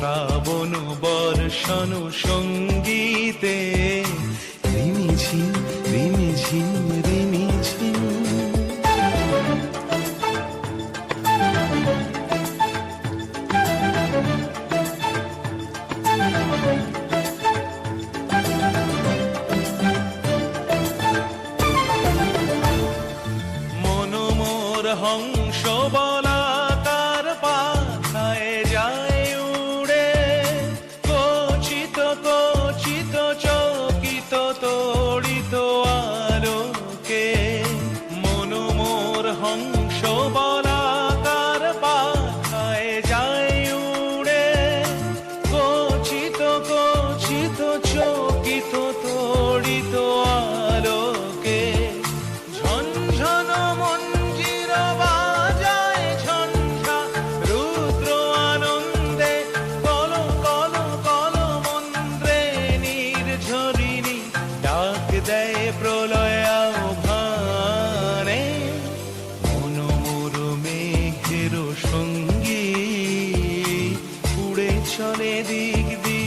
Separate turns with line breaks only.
শ্রাবণ বর্ষণ সঙ্গীতে। রিমি ঝিম রিমি ঝিম মনোমোর হংস বল দেয় প্রলয় আহ্বানে মনোমোর মেঘের সঙ্গী উড়ে চলে দিক দিক